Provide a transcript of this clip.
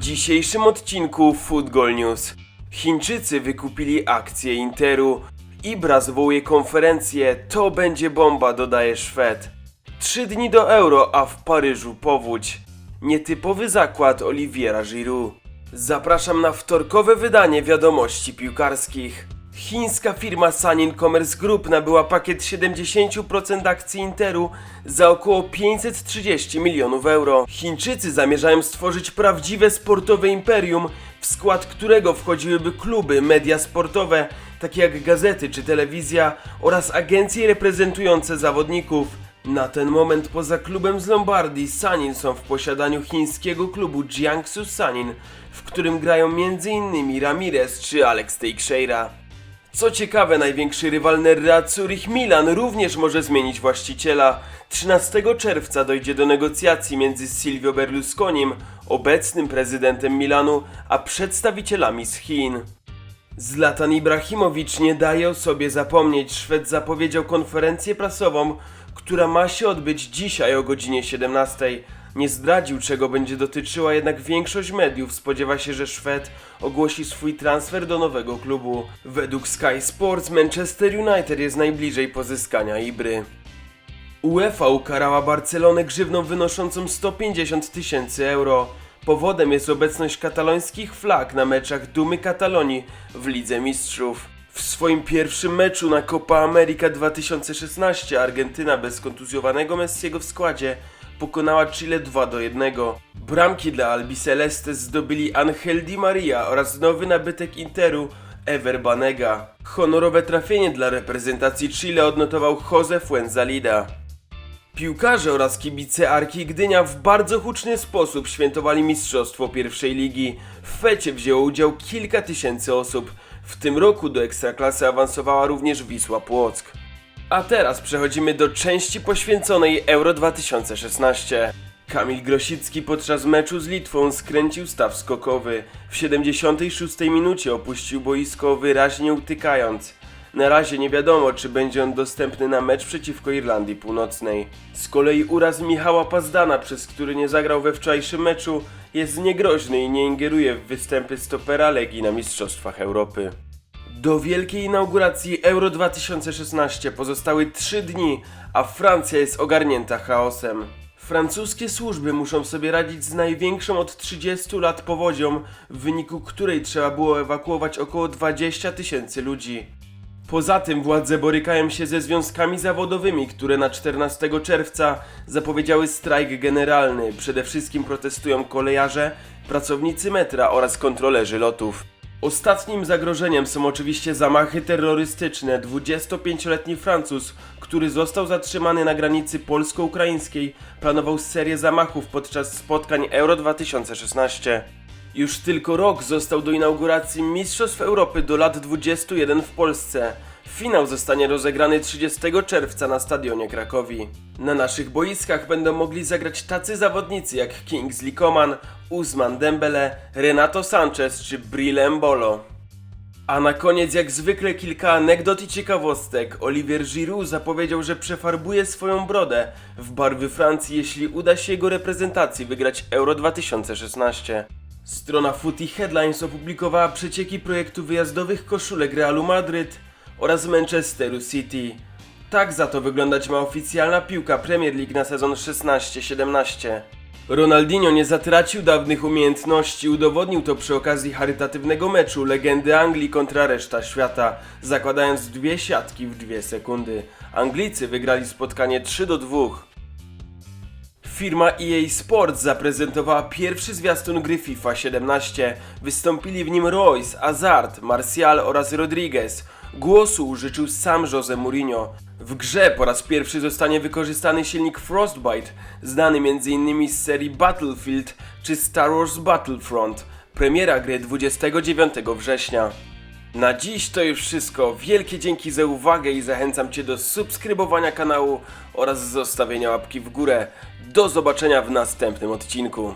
dzisiejszym odcinku Football News Chińczycy wykupili akcje Interu. Ibra zwołuje konferencję, to będzie bomba, dodaje Szwed. Trzy dni do euro, a w Paryżu powódź. Nietypowy zakład Oliviera Giroud. Zapraszam na wtorkowe wydanie wiadomości piłkarskich. Chińska firma Sanin Commerce Group nabyła pakiet 70% akcji Interu za około 530 milionów euro. Chińczycy zamierzają stworzyć prawdziwe sportowe imperium, w skład którego wchodziłyby kluby, media sportowe, takie jak gazety czy telewizja oraz agencje reprezentujące zawodników. Na ten moment poza klubem z Lombardii Sanin są w posiadaniu chińskiego klubu Jiangsu Sanin, w którym grają m.in. Ramirez czy Alex Teixeira. Co ciekawe, największy rywal Nerra Zurich Milan również może zmienić właściciela. 13 czerwca dojdzie do negocjacji między Silvio Berlusconim, obecnym prezydentem Milanu, a przedstawicielami z Chin. Zlatan Ibrahimowicz nie daje o sobie zapomnieć. Szwed zapowiedział konferencję prasową, która ma się odbyć dzisiaj o godzinie 17. Nie zdradził, czego będzie dotyczyła, jednak większość mediów spodziewa się, że Szwed ogłosi swój transfer do nowego klubu. Według Sky Sports Manchester United jest najbliżej pozyskania Ibry. UEFA ukarała Barcelonę grzywną wynoszącą 150 tysięcy euro. Powodem jest obecność katalońskich flag na meczach Dumy Katalonii w Lidze Mistrzów. W swoim pierwszym meczu na Copa America 2016 Argentyna bez kontuzjowanego Messiego w składzie pokonała Chile 2 do 1. Bramki dla Albiceleste zdobyli Angel Di Maria oraz nowy nabytek Interu Ever Banega. Honorowe trafienie dla reprezentacji Chile odnotował Jose Fuenzalida. Piłkarze oraz kibice Arki Gdynia w bardzo huczny sposób świętowali mistrzostwo pierwszej ligi. W fecie wzięło udział kilka tysięcy osób. W tym roku do Ekstraklasy awansowała również Wisła Płock. A teraz przechodzimy do części poświęconej Euro 2016. Kamil Grosicki podczas meczu z Litwą skręcił staw skokowy. W 76 minucie opuścił boisko wyraźnie utykając. Na razie nie wiadomo, czy będzie on dostępny na mecz przeciwko Irlandii Północnej. Z kolei uraz Michała Pazdana, przez który nie zagrał we wczorajszym meczu, jest niegroźny i nie ingeruje w występy stopera Legii na Mistrzostwach Europy. Do wielkiej inauguracji Euro 2016 pozostały 3 dni, a Francja jest ogarnięta chaosem. Francuskie służby muszą sobie radzić z największą od 30 lat powodzią, w wyniku której trzeba było ewakuować około 20 tysięcy ludzi. Poza tym władze borykają się ze związkami zawodowymi, które na 14 czerwca zapowiedziały strajk generalny. Przede wszystkim protestują kolejarze, pracownicy metra oraz kontrolerzy lotów. Ostatnim zagrożeniem są oczywiście zamachy terrorystyczne. 25-letni Francuz, który został zatrzymany na granicy polsko-ukraińskiej, planował serię zamachów podczas spotkań Euro 2016. Już tylko rok został do inauguracji Mistrzostw Europy do lat 21 w Polsce. Finał zostanie rozegrany 30 czerwca na stadionie Krakowi. Na naszych boiskach będą mogli zagrać tacy zawodnicy jak Kingsley Coman, Usman Dembele, Renato Sanchez czy Brille Mbolo. A na koniec jak zwykle kilka anegdot i ciekawostek. Olivier Giroud zapowiedział, że przefarbuje swoją brodę w barwy Francji, jeśli uda się jego reprezentacji wygrać Euro 2016. Strona Footy Headlines opublikowała przecieki projektu wyjazdowych koszulek Realu Madryt oraz Manchesteru City. Tak za to wyglądać ma oficjalna piłka Premier League na sezon 16-17. Ronaldinho nie zatracił dawnych umiejętności, udowodnił to przy okazji charytatywnego meczu legendy Anglii kontra reszta świata, zakładając dwie siatki w dwie sekundy. Anglicy wygrali spotkanie 3 do 2. Firma EA Sports zaprezentowała pierwszy zwiastun gry FIFA 17. Wystąpili w nim Royce, Hazard, Martial oraz Rodriguez. Głosu użyczył sam Jose Mourinho. W grze po raz pierwszy zostanie wykorzystany silnik Frostbite, znany m.in. z serii Battlefield czy Star Wars Battlefront. Premiera gry 29 września. Na dziś to już wszystko. Wielkie dzięki za uwagę i zachęcam Cię do subskrybowania kanału oraz zostawienia łapki w górę. Do zobaczenia w następnym odcinku.